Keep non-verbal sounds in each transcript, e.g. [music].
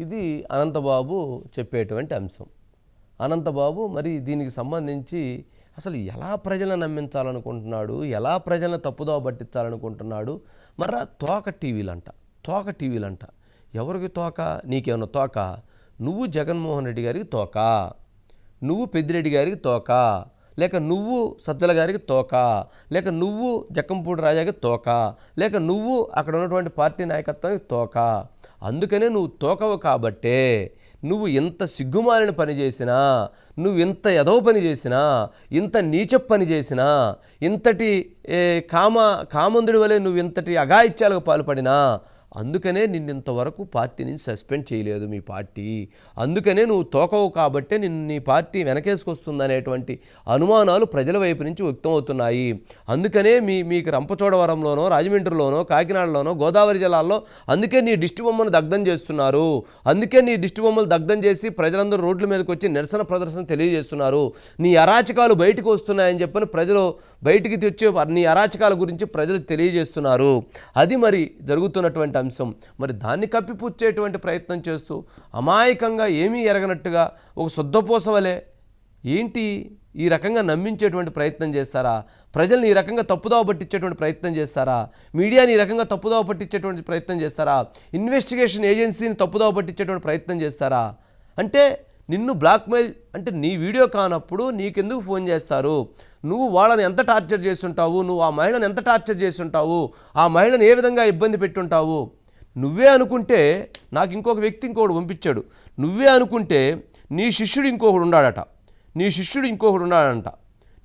ఇది అనంతబాబు చెప్పేటువంటి అంశం. అనంతబాబు మరి దీనికి సంబంధించి అసలు ఎలా ప్రజలను నమ్మించాలనుకుంటున్నాడు? ఎలా ప్రజలను తప్పుదోవ పట్టించాలనుకుంటున్నాడు? మర్రా తోక టీవీలంట తోక టీవీలంట. ఎవరికి తోక? నీకేమన్నా తోక? నువ్వు జగన్మోహన్ రెడ్డి గారికి తోక. నువ్వు పెద్దిరెడ్డి గారికి తోక. లేక నువ్వు సజ్జల గారికి తోక. లేక నువ్వు జక్కంపూడి రాజాకి తోక. లేక నువ్వు అక్కడ ఉన్నటువంటి పార్టీ నాయకత్వానికి తోక. అందుకనే నువ్వు తోకవు కాబట్టే నువ్వు ఎంత సిగ్గుమాలిన పని చేసినా నువ్వు ఇంత ఎదవ పని చేసినా ఇంత నీచ పని చేసినా ఇంతటి కామ కామందుడి వలె నువ్వు ఇంతటి అఘాయిత్యాలకు పాల్పడినా అందుకనే నిన్నంతవరకు పార్టీ నుంచి సస్పెండ్ చేయలేదు మీ పార్టీ. అందుకనే నువ్వు తోకవు కాబట్టే నిన్ను నీ పార్టీ వెనకేసుకొస్తుందనేటువంటి అనుమానాలు ప్రజల వైపు నుంచి వ్యక్తమవుతున్నాయి. అందుకనే మీ మీకు రంపచోడవరంలోనో రాజమండ్రిలోనో కాకినాడలోనో గోదావరి జిల్లాల్లో అందుకే నీ దిష్టి బొమ్మను దగ్ధం చేస్తున్నారు. అందుకే నీ దిష్టి బొమ్మలు దగ్ధం చేసి ప్రజలందరూ రోడ్ల మీదకి వచ్చి నిరసన ప్రదర్శన తెలియజేస్తున్నారు. నీ అరాచకాలు బయటకు వస్తున్నాయని చెప్పని ప్రజలు బయటికి తెచ్చే నీ అరాచకాల గురించి ప్రజలు తెలియజేస్తున్నారు. అది మరి జరుగుతున్నటువంటి అంశం. మరి దాన్ని కప్పిపుచ్చేటువంటి ప్రయత్నం చేస్తూ అమాయకంగా ఏమీ ఎరగనట్టుగా ఒక శుద్ధపూస వలె ఏంటి ఈ రకంగా నమ్మించేటువంటి ప్రయత్నం చేస్తారా? ప్రజల్ని ఈ రకంగా తప్పుదోవ పట్టించేటువంటి ప్రయత్నం చేస్తారా? మీడియాని ఈ రకంగా తప్పుదోవ పట్టించేటువంటి ప్రయత్నం చేస్తారా? ఇన్వెస్టిగేషన్ ఏజెన్సీని తప్పుదోవ పట్టించేటువంటి ప్రయత్నం చేస్తారా? అంటే నిన్ను బ్లాక్మెయిల్ అంటే నీ వీడియో కానప్పుడు నీకెందుకు ఫోన్ చేస్తారు? నువ్వు వాళ్ళని ఎంత టార్చర్ చేస్తుంటావు? నువ్వు ఆ మహిళను ఎంత టార్చర్ చేస్తుంటావు? ఆ మహిళను ఏ విధంగా ఇబ్బంది పెట్టుంటావు? నువ్వే అనుకుంటే నాకు ఇంకొక వ్యక్తి ఇంకొకడు పంపించాడు. నువ్వే అనుకుంటే నీ శిష్యుడు ఇంకొకడు ఉన్నాడట. నీ శిష్యుడు ఇంకొకడు ఉన్నాడంట.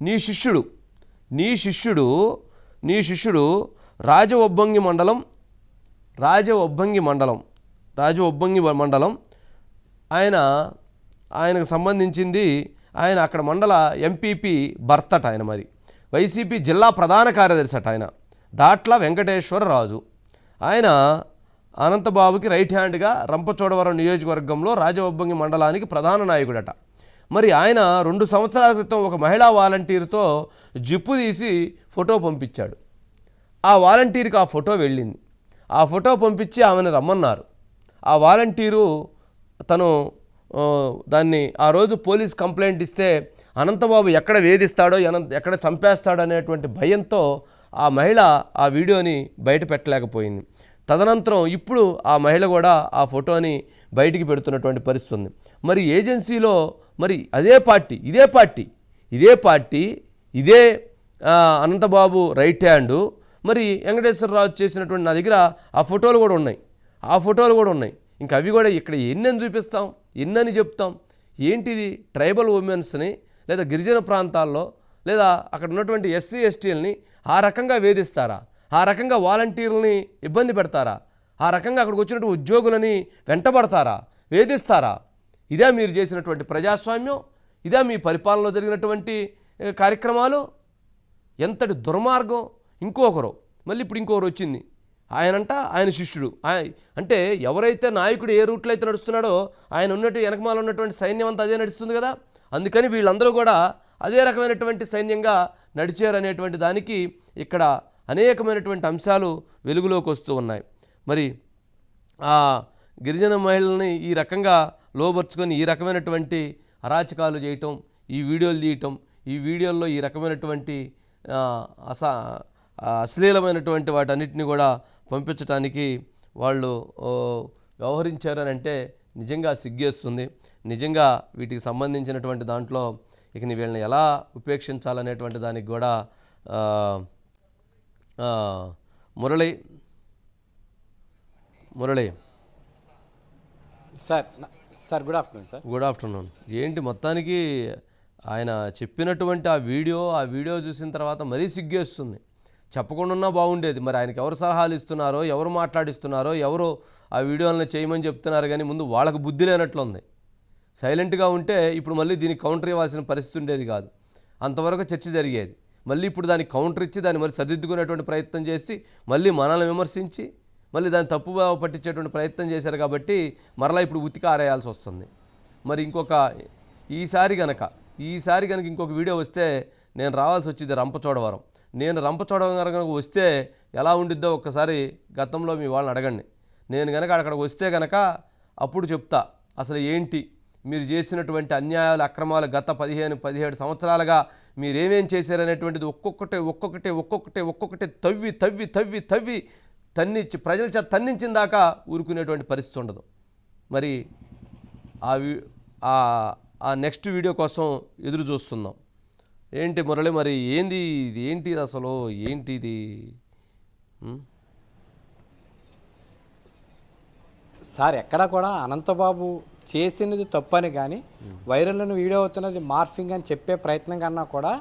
నీ శిష్యుడు నీ శిష్యుడు నీ శిష్యుడు రాజ ఒబ్బంగి మండలం రాజ ఒబ్బంగి మండలం రాజ ఒబ్బంగి మండలం. ఆయన ఆయనకు సంబంధించింది ఆయన అక్కడ మండల ఎంపీపీ భర్తట ఆయన మరి. వైసీపీ జిల్లా ప్రధాన కార్యదర్శి అట ఆయన. దాట్ల వెంకటేశ్వరరాజు. ఆయన అనంతబాబుకి రైట్ హ్యాండ్గా రంపచోడవరం నియోజకవర్గంలో రాజవొబ్బంగి మండలానికి ప్రధాన నాయకుడట. మరి ఆయన రెండు సంవత్సరాల క్రితం ఒక మహిళా వాలంటీర్తో జిప్పు తీసి ఫోటో పంపించాడు. ఆ వాలంటీర్కి ఆ ఫోటో వెళ్ళింది. ఆ ఫోటో పంపించి ఆమెను రమ్మన్నారు. ఆ వాలంటీరు తను దాన్ని ఆ రోజు పోలీస్ కంప్లైంట్ ఇస్తే అనంతబాబు ఎక్కడ వేధిస్తాడో ఎక్కడ చంపేస్తాడో అనేటువంటి భయంతో ఆ మహిళ ఆ వీడియోని బయట పెట్టలేకపోయింది. తదనంతరం ఇప్పుడు ఆ మహిళ కూడా ఆ ఫోటోని బయటికి పెడుతున్నటువంటి పరిస్థితి ఉంది. మరి ఏజెన్సీలో మరి అదే పార్టీ ఇదే పార్టీ ఇదే పార్టీ ఇదే అనంతబాబు రైట్ హ్యాండు మరి వెంకటేశ్వరరావు చేసినటువంటి నా దగ్గర ఆ ఫోటోలు కూడా ఉన్నాయి. ఆ ఫోటోలు కూడా ఉన్నాయి. ఇంకా అవి కూడా ఇక్కడ ఎన్నని చూపిస్తాం ఎన్నని చెప్తాం? ఏంటిది ట్రైబల్ ఉమెన్స్ని లేదా గిరిజన ప్రాంతాల్లో లేదా అక్కడ ఉన్నటువంటి ఎస్సీ ఎస్టీలని ఆ రకంగా వేధిస్తారా? ఆ రకంగా వాలంటీర్లని ఇబ్బంది పెడతారా? ఆ రకంగా అక్కడికి వచ్చినట్టు ఉద్యోగులని వెంటబడతారా? వేధిస్తారా? ఇదే మీరు చేసినటువంటి ప్రజాస్వామ్యం? ఇదే మీ పరిపాలనలో జరిగినటువంటి కార్యక్రమాలు? ఎంతటి దుర్మార్గం? ఇంకొకరు మళ్ళీ ఇప్పుడు ఇంకొకరు వచ్చింది. ఆయనంట ఆయన శిష్యుడు. అంటే ఎవరైతే నాయకుడు ఏ రూట్లో అయితే నడుస్తున్నాడో ఆయన ఉన్నట్టు వెనకమాల ఉన్నటువంటి సైన్యం అంతా అదే నడుస్తుంది కదా? అందుకని వీళ్ళందరూ కూడా అదే రకమైనటువంటి సైన్యంగా నడిచారు అనేటువంటి దానికి ఇక్కడ అనేకమైనటువంటి అంశాలు వెలుగులోకి వస్తూ ఉన్నాయి. మరి ఆ గిరిజన మహిళల్ని ఈ రకంగా లోబర్చుకొని ఈ రకమైనటువంటి అరాచకాలు చేయటం ఈ వీడియోలు తీయటం ఈ వీడియోల్లో ఈ రకమైనటువంటి అసా అశ్లీలమైనటువంటి వాటన్నిటిని కూడా పంపించడానికి వాళ్ళు వ్యవహరించారని అంటే నిజంగా సిగ్గేస్తుంది. నిజంగా వీటికి సంబంధించినటువంటి దాంట్లో ఇక వీళ్ళని ఎలా ఉపేక్షించాలనేటువంటి దానికి కూడా Murali. Murali. Sir sir good afternoon sir. Good afternoon. ఏంటి మొత్తానికి ఆయన చెప్పినటువంటి ఆ వీడియో ఆ వీడియో చూసిన తర్వాత మరీ సిగ్గేస్తుంది. చెప్పకుండా ఉన్నా బాగుండేది. మరి ఆయనకి ఎవరు సలహాలు ఇస్తున్నారో ఎవరు మాట్లాడిస్తున్నారో ఎవరు ఆ వీడియోలను చేయమని చెప్తున్నారు కానీ ముందు వాళ్ళకు బుద్ధి లేనట్లుంది. సైలెంట్గా ఉంటే ఇప్పుడు మళ్ళీ దీనికి కౌంటర్ ఇవ్వాల్సిన పరిస్థితి ఉండేది కాదు. అంతవరకు చర్చ జరిగేది. మళ్ళీ ఇప్పుడు దానికి కౌంటర్ ఇచ్చి దాన్ని మరి సరిదిద్దుకునేటువంటి ప్రయత్నం చేసి మళ్ళీ మనల్ని విమర్శించి మళ్ళీ దాన్ని తప్పుగా పట్టించేటువంటి ప్రయత్నం చేశారు కాబట్టి మరలా ఇప్పుడు ఉతికి ఆరేయాల్సి వస్తుంది. మరి ఇంకొక ఈసారి గనక ఈసారి కనుక ఇంకొక వీడియో వస్తే నేను రావాల్సి వచ్చింది రంపచోడవరం. నేను రంపచోడవరం కనుక వస్తే ఎలా ఉండిద్దో ఒక్కసారి గతంలో మీ వాళ్ళని అడగండి. నేను కనుక అక్కడికి వస్తే కనుక అప్పుడు చెప్తా. అసలు ఏంటి? మీరు చేసినటువంటి అన్యాయాలు అక్రమాలు గత పదిహేను పదిహేడు సంవత్సరాలుగా మీరేమేం చేశారనేటువంటిది ఒక్కొక్కటే ఒక్కొక్కటే ఒక్కొక్కటే ఒక్కొక్కటే తవ్వి తవ్వి తవ్వి తవ్వి తన్నిచ్చి ప్రజల చేత తన్నించిన దాకా ఊరుకునేటువంటి పరిస్థితి ఉండదు. మరి ఆ ఆ నెక్స్ట్ వీడియో కోసం ఎదురు చూస్తున్నాం. ఏంటి మురళి మరి ఏంది ఇది? ఏంటిది అసలు? ఏంటి ఇది? సార్ ఎక్కడా కూడా అనంతబాబు చేసినది తప్పని కానీ వైరల్ వీడియో అవుతున్నది మార్ఫింగ్ అని చెప్పే ప్రయత్నం కన్నా కూడా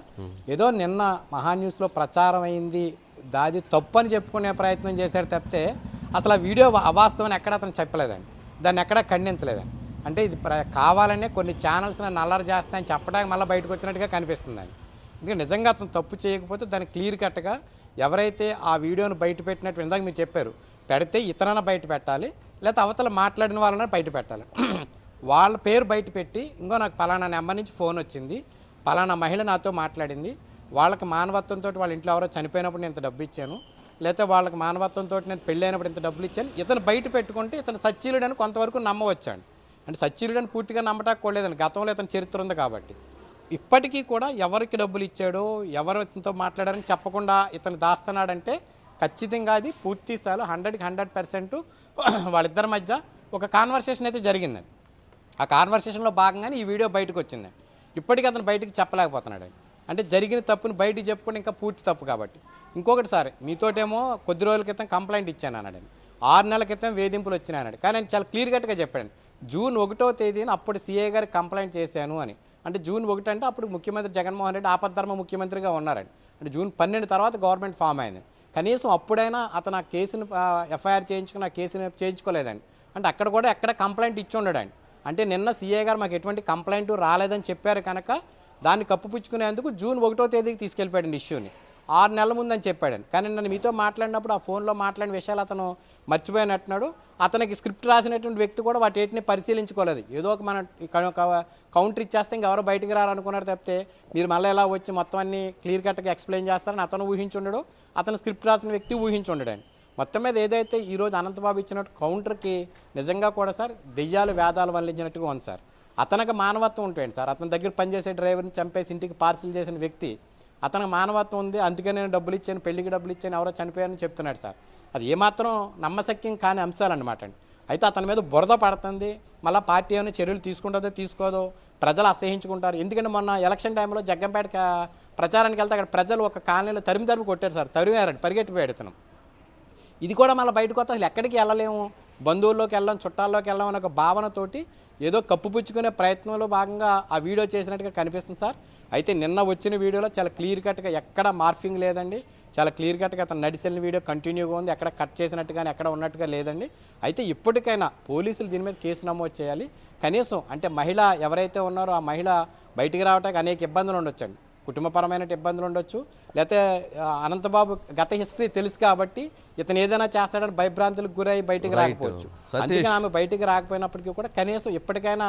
ఏదో నిన్న మహా న్యూస్లో ప్రచారం అయింది దాది తప్పు అని చెప్పుకునే ప్రయత్నం చేశాడు తప్పితే అసలు ఆ వీడియో అవాస్తవం ఎక్కడ అతను చెప్పలేదండి. దాన్ని ఎక్కడ ఖండించలేదండి. అంటే ఇది ప్ర- కావాలనే కొన్ని ఛానల్స్ని నల్లరి చేస్తాయని చెప్పడానికి మళ్ళీ బయటకు వచ్చినట్టుగా కనిపిస్తుందండి. ఎందుకంటే నిజంగా అతను తప్పు చేయకపోతే దాన్ని క్లియర్ కట్గా ఎవరైతే ఆ వీడియోను బయట పెట్టినట్టు ఇందాక మీరు చెప్పారు పెడితే ఇతనన బయట పెట్టాలి లేకపోతే అవతల మాట్లాడిన వాళ్ళని బయట పెట్టాలి. [clears throat] వాళ్ళ పేరు బయట పెట్టి ఇంకో నాకు పలానా నెంబర్ నుంచి ఫోన్ వచ్చింది పలానా మహిళ నాతో మాట్లాడింది వాళ్ళకి మానవత్వంతో వాళ్ళ ఇంట్లో ఎవరో చనిపోయినప్పుడు నేను ఇంత డబ్బు ఇచ్చాను లేకపోతే వాళ్ళకి మానవత్వంతో నేను పెళ్ళైనప్పుడు ఇంత డబ్బులు ఇచ్చాను ఇతను బయట పెట్టుకుంటే ఇతను సచ్చీలుడని కొంతవరకు నమ్మవచ్చాడు అంటే సచ్చీలుడని పూర్తిగా నమ్మటానికి కూడలేదండి గతంలో ఇతని చరిత్ర ఉంది కాబట్టి. ఇప్పటికీ కూడా ఎవరికి డబ్బులు ఇచ్చాడో ఎవరు ఇతనితో మాట్లాడారని చెప్పకుండా ఇతను దాస్తున్నాడంటే ఖచ్చితంగా అది పూర్తి స్థాయిలో హండ్రెడ్కి హండ్రెడ్ పర్సెంట్ వాళ్ళిద్దరి మధ్య ఒక కాన్వర్సేషన్ అయితే జరిగిందండి ఆ కాన్వర్సేషన్లో భాగంగానే ఈ వీడియో బయటకు వచ్చిందండి ఇప్పటికీ అతను బయటకు చెప్పలేకపోతున్నాడు అంటే జరిగిన తప్పుని బయటికి చెప్పుకుంటే ఇంకా పూర్తి తప్పు కాబట్టి. ఇంకొకటి సార్ మీతోటేమో కొద్ది రోజుల క్రితం కంప్లైంట్ ఇచ్చాను అన్నాడండి ఆరు నెలల క్రితం వేధింపులు వచ్చినాయి అన్నాడు. కానీ నేను చాలా క్లియర్ కట్గా చెప్పాడు. జూన్ ఒకటో తేదీన అప్పుడు సీఏ గారు కంప్లైంట్ చేశాను అని. అంటే జూన్ ఒకటి అంటే అప్పుడు ముఖ్యమంత్రి జగన్మోహన్ రెడ్డి ఆపద్ధర్మ ముఖ్యమంత్రిగా ఉన్నారండి. అంటే జూన్ పన్నెండు తర్వాత గవర్నమెంట్ ఫామ్ అయింది. కనీసం అప్పుడైనా అతను ఆ కేసును ఎఫ్ఐఆర్ చేయించుకుని ఆ కేసుని చేయించుకోలేదండి. అంటే అక్కడ కూడా ఎక్కడ కంప్లైంట్ ఇచ్చి ఉండడండి. అంటే నిన్న సీఏ గారు మాకు ఎటువంటి కంప్లైంట్ రాలేదని చెప్పారు కనుక దాన్ని కప్పుపుచ్చుకునేందుకు జూన్ ఒకటో తేదీకి తీసుకెళ్ళిపోయాడండి ఇష్యూని. ఆరు నెలల ముందని చెప్పాడని కానీ నన్ను మీతో మాట్లాడినప్పుడు ఆ ఫోన్లో మాట్లాడిన విషయాలు అతను మర్చిపోయినట్టున్నాడు అతనికి స్క్రిప్ట్ రాసినటువంటి వ్యక్తి కూడా వాటిని పరిశీలించుకోలేదు. ఏదో ఒక మన కౌంటర్ ఇచ్చేస్తే ఇంకెవరో బయటికి రారనుకున్నారు తప్పితే మీరు మళ్ళీ ఎలా వచ్చి మొత్తం అన్ని క్లియర్ కట్గా ఎక్స్ప్లెయిన్ చేస్తారని అతను ఊహించుండడు. అతను స్క్రిప్ట్ రాసిన వ్యక్తి ఊహించుండడండి. మొత్తం మీద ఏదైతే ఈరోజు అనంతబాబు ఇచ్చినట్టు కౌంటర్కి నిజంగా కూడా సార్ దెయ్యాలు వేదాలు వల్లించినట్టుగా ఉంది సార్. అతనికి మానవత్వం ఉంటాయండి సార్. అతని దగ్గర పనిచేసే డ్రైవర్ని చంపేసి ఇంటికి పార్సిల్ చేసిన వ్యక్తి అతనికి మానవత్వం ఉంది అందుకే నేను డబ్బులు ఇచ్చాను పెళ్ళికి డబ్బులు ఇచ్చాను ఎవరో చనిపోయారని చెప్తున్నాడు సార్. అది ఏమాత్రం నమ్మశక్యం కాని అంశాలు అనమాట అండి. అయితే అతని మీద బురద పడుతుంది మళ్ళీ పార్టీ ఏమైనా చర్యలు తీసుకుంటుందో తీసుకోదో ప్రజలు అసహించుకుంటారు ఎందుకంటే మొన్న ఎలక్షన్ టైంలో జగ్గంపేట ప్రచారానికి వెళ్తే అక్కడ ప్రజలు ఒక కాలనీలో తరిమి తరిమి కొట్టారు సార్ తరిమారండి పరిగెట్టిపోయాడు పెడుతున్నాం ఇది కూడా మళ్ళీ బయటకు వస్తే అసలు ఎక్కడికి వెళ్ళలేము? బంధువుల్లోకి వెళ్ళాం చుట్టాల్లోకి వెళ్ళాం అనే ఒక భావనతోటి ఏదో కప్పుపుచ్చుకునే ప్రయత్నంలో భాగంగా ఆ వీడియో చేసినట్టుగా కనిపిస్తుంది సార్. అయితే నిన్న వచ్చిన వీడియోలో చాలా క్లియర్ కట్గా ఎక్కడ మార్ఫింగ్ లేదండి. చాలా క్లియర్ కట్గా అతను నడిచిన వీడియో కంటిన్యూగా ఉంది. ఎక్కడ కట్ చేసినట్టు కానీ ఎక్కడ ఉన్నట్టుగా లేదండి. అయితే ఇప్పటికైనా పోలీసులు దీని మీద కేసు నమోదు చేయాలి. కనీసం అంటే మహిళ ఎవరైతే ఉన్నారో ఆ మహిళ బయటికి రావడానికి అనేక ఇబ్బందులు ఉండొచ్చండి. కుటుంబపరమైన ఇబ్బందులు ఉండొచ్చు లేకపోతే అనంతబాబు గత హిస్టరీ తెలుసు కాబట్టి ఇతను ఏదైనా చేస్తాడని భయభ్రాంతులకు గురై బయటికి రాకపోవచ్చు సతీష్. అందుకే ఆమె బయటికి రాకపోయినప్పటికీ కూడా కనీసం ఇప్పటికైనా